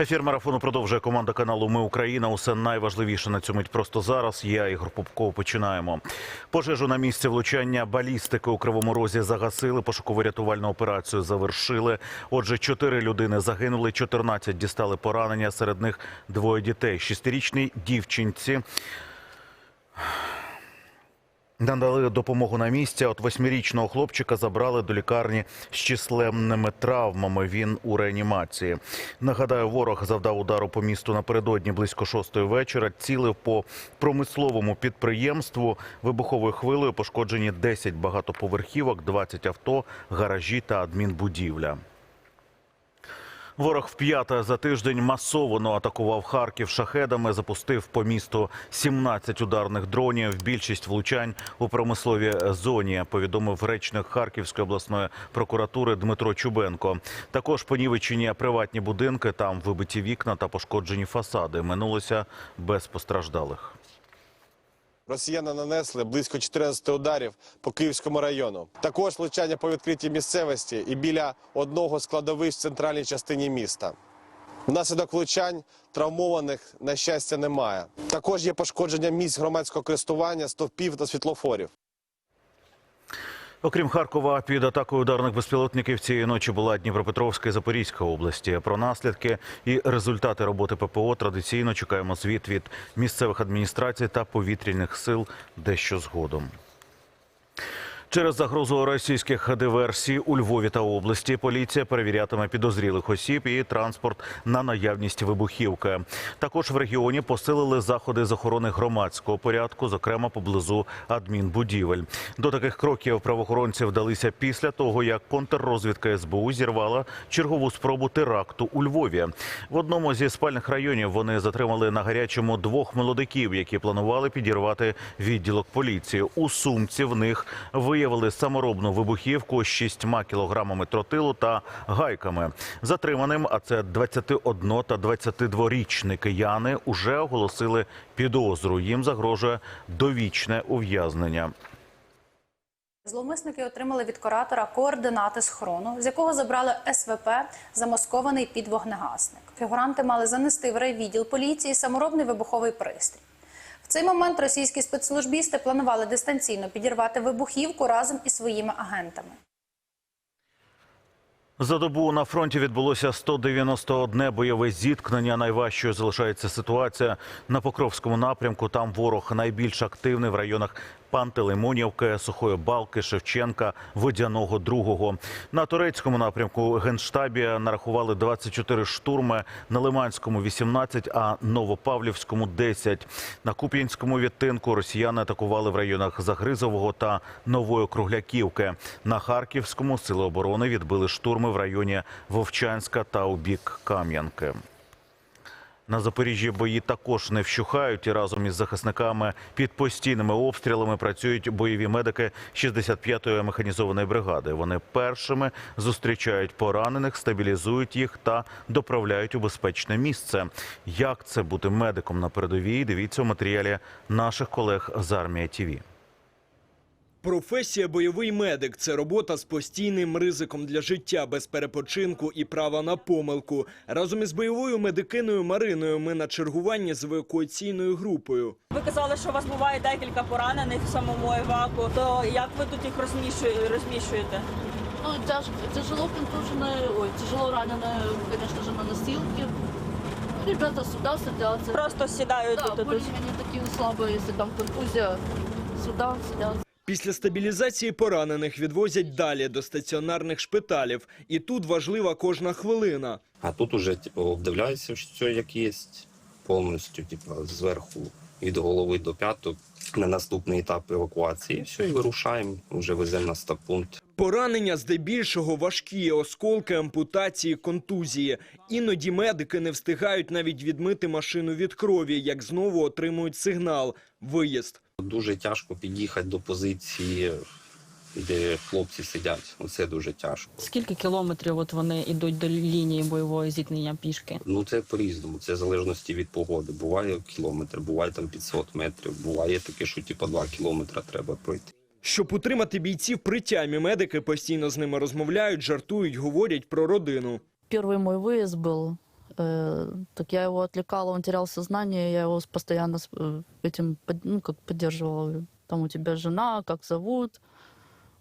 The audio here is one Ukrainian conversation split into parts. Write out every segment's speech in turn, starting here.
Ефір марафону продовжує команда каналу Ми Україна. Усе найважливіше на мить просто зараз. Я Ігор Попков. Починаємо. Пожежу на місці влучання балістики у Кривому Розі загасили. Пошукову рятувальну операцію завершили. Отже, чотири людини загинули, 14 дістали поранення. Серед них двоє дітей. Шестирічній дівчинці. Надали допомогу на місці. От восьмирічного хлопчика забрали до лікарні з численними травмами. Він у реанімації. Нагадаю, ворог завдав удару по місту напередодні близько шостої вечора. Цілив по промисловому підприємству. Вибуховою хвилею пошкоджені 10 багатоповерхівок, 20 авто, гаражі та адмінбудівля. Ворог вп'яте за тиждень масово атакував Харків шахедами, запустив по місту 17 ударних дронів. Більшість влучань у промисловій зоні, повідомив речник Харківської обласної прокуратури Дмитро Чубенко. Також понівечені приватні будинки, там вибиті вікна та пошкоджені фасади. Минулося без постраждалих. Росіяни нанесли близько 14 ударів по Київському району. Також влучання по відкритій місцевості і біля одного складовищ в центральній частині міста. Внаслідок влучань травмованих, на щастя, немає. Також є пошкодження місць громадського користування, стовпів та світлофорів. Окрім Харкова, під атакою ударних безпілотників цієї ночі була Дніпропетровська і Запорізька області. Про наслідки і результати роботи ППО традиційно чекаємо звіт від місцевих адміністрацій та повітряних сил дещо згодом. Через загрозу російських диверсій у Львові та області поліція перевірятиме підозрілих осіб і транспорт на наявність вибухівки. Також в регіоні посилили заходи з охорони громадського порядку, зокрема поблизу адмінбудівель. До таких кроків правоохоронці вдалися після того, як контррозвідка СБУ зірвала чергову спробу теракту у Львові. В одному зі спальних районів вони затримали на гарячому двох молодиків, які планували підірвати відділок поліції. У сумці в них виявили саморобну вибухівку з шістьма кілограмами тротилу та гайками. Затриманим, а це 21 та 22-річні кияни, уже оголосили підозру. Їм загрожує довічне ув'язнення. Зловмисники отримали від куратора координати схорону, з якого забрали СВП, замаскований під вогнегасник. Фігуранти мали занести в райвідділ поліції саморобний вибуховий пристрій. Цей момент російські спецслужбісти планували дистанційно підірвати вибухівку разом із своїми агентами. За добу на фронті відбулося 191 бойове зіткнення. Найважчою залишається ситуація на Покровському напрямку. Там ворог найбільш активний в районах Пантелеймонівки, Сухої Балки, Шевченка, Водяного Другого. На турецькому напрямку генштабі нарахували 24 штурми, на Лиманському 18, а Новопавлівському 10. На Куп'янському відтинку росіяни атакували в районах Загризового та Нової Кругляківки. На Харківському сили оборони відбили штурми в районі Вовчанська та у бік Кам'янки. На Запоріжжі бої також не вщухають і разом із захисниками під постійними обстрілами працюють бойові медики 65-ї механізованої бригади. Вони першими зустрічають поранених, стабілізують їх та доправляють у безпечне місце. Як це бути медиком на передовій? Дивіться у матеріалі наших колег з армія ТІВІ. Професія бойовий медик це робота з постійним ризиком для життя без перепочинку і права на помилку. Разом із бойовою медикиною Мариною ми на чергуванні з евакуаційною групою. Ви казали, що у вас буває декілька поранених в самому еваку. То як ви тут їх розміщує- розміщуєте? Ну, тяж, тяжело контуженные, ой, тяжело раненые, конечно же, на носилке. Ребята сюда садятся. Просто сідають да, тут. более-менее такие слабые, если там контузия, сюда садятся. Після стабілізації поранених відвозять далі до стаціонарних шпиталів. І тут важлива кожна хвилина. А тут уже типу, обдивляється, що як є, повністю, типу, зверху від голови до п'яток на наступний етап евакуації. Все, і вирушаємо, вже веземо на стаб-пункт. Поранення здебільшого важкі, осколки, ампутації, контузії. Іноді медики не встигають навіть відмити машину від крові, як знову отримують сигнал – виїзд. Дуже тяжко під'їхати до позиції, де хлопці сидять. Оце дуже тяжко. Скільки кілометрів от вони йдуть до лінії бойового зіткнення пішки? Ну це по-різному, це в залежності від погоди. Буває кілометр, буває там 500 метрів, буває таке, що типу 2 кілометри треба пройти. Щоб утримати бійців при тямі, медики постійно з ними розмовляють, жартують, говорять про родину. Первый мой выезд был Э, так я его отвлекала, он терял сознание, я его постоянно э, этим ну, как поддерживала. Там у тебя жена, как зовут,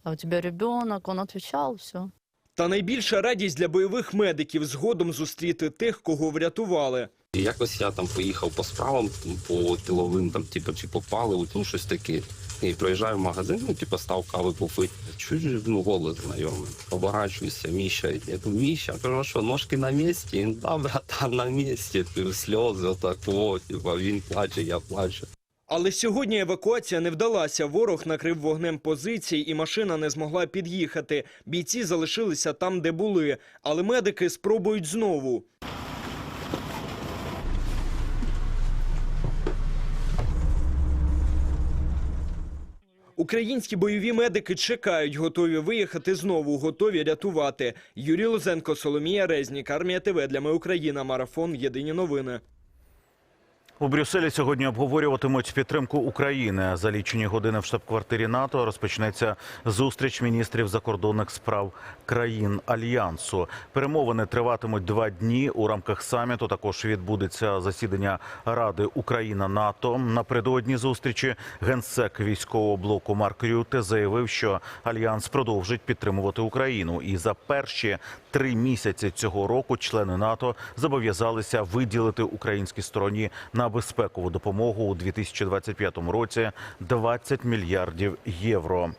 а у тебя ребенок. Он отвечал, все. Та найбільша радість для бойових медиків згодом зустріти тих, кого врятували. Якось я там поїхав по справам, по тиловим, там, типу, чи по паливу, ну щось таке. І приїжджаю в магазин, ну, типу, став кави попити. Чую, ну, голос знайомий. Оборачуюся, Міша. Я кажу, Міша, кажу, що, ножки на місці? Він, да, братан, на місці. Типу, Сльози, отак, о, типу, він плаче, я плачу. Але сьогодні евакуація не вдалася. Ворог накрив вогнем позиції, і машина не змогла під'їхати. Бійці залишилися там, де були. Але медики спробують знову. Українські бойові медики чекають, готові виїхати знову, готові рятувати. Юрій Лозенко, Соломія Резнік, Армія ТВ для ми Україна. Марафон. Єдині новини. У Брюсселі сьогодні обговорюватимуть підтримку України. За лічені години в штаб-квартирі НАТО розпочнеться зустріч міністрів закордонних справ країн альянсу. Перемовини триватимуть два дні. У рамках саміту також відбудеться засідання Ради Україна НАТО. Напередодні зустрічі генсек військового блоку Марк Рюте заявив, що альянс продовжить підтримувати Україну. І за перші три місяці цього року члени НАТО зобов'язалися виділити українській стороні на безпекову допомогу у 2025 році 20 мільярдів євро.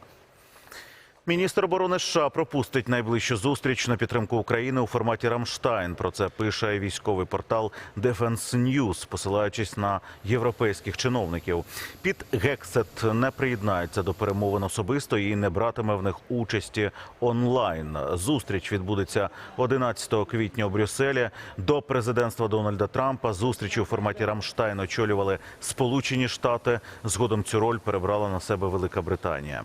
Міністр оборони США пропустить найближчу зустріч на підтримку України у форматі Рамштайн. Про це пише військовий портал Defense News, посилаючись на європейських чиновників. Під Гексет не приєднається до перемовин особисто і не братиме в них участі онлайн. Зустріч відбудеться 11 квітня у Брюсселі. До президентства Дональда Трампа зустрічі у форматі Рамштайн очолювали Сполучені Штати. Згодом цю роль перебрала на себе Велика Британія.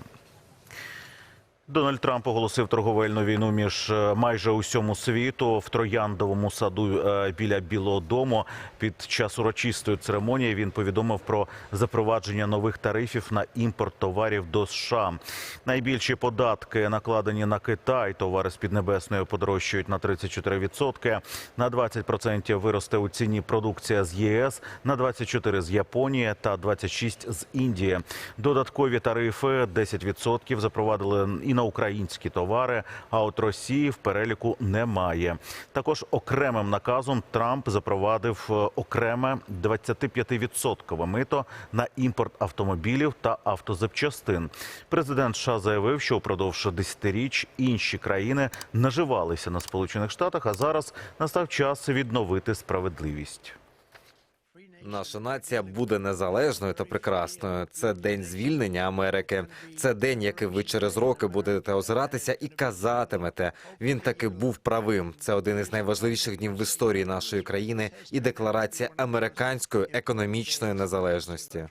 Дональд Трамп оголосив торговельну війну між е, майже усьому світу в трояндовому саду е, біля Білого Дому. Під час урочистої церемонії він повідомив про запровадження нових тарифів на імпорт товарів до США. Найбільші податки накладені на Китай. Товари з Піднебесної подорожчають на 34%. На 20% виросте у ціні продукція з ЄС, на 24% з Японії та 26% з Індії. Додаткові тарифи 10% запровадили на українські товари. А от Росії в переліку немає. Також окремим наказом Трамп запровадив е, окреме 25% мито на імпорт автомобілів та автозапчастин. Президент США заявив, що упродовж десятиріч інші країни наживалися на Сполучених Штатах, а зараз настав час відновити справедливість. Наша нація буде незалежною та прекрасною. Це день звільнення Америки. Це день, який ви через роки будете озиратися і казатимете. Він таки був правим. Це один із найважливіших днів в історії нашої країни і декларація американської економічної незалежності.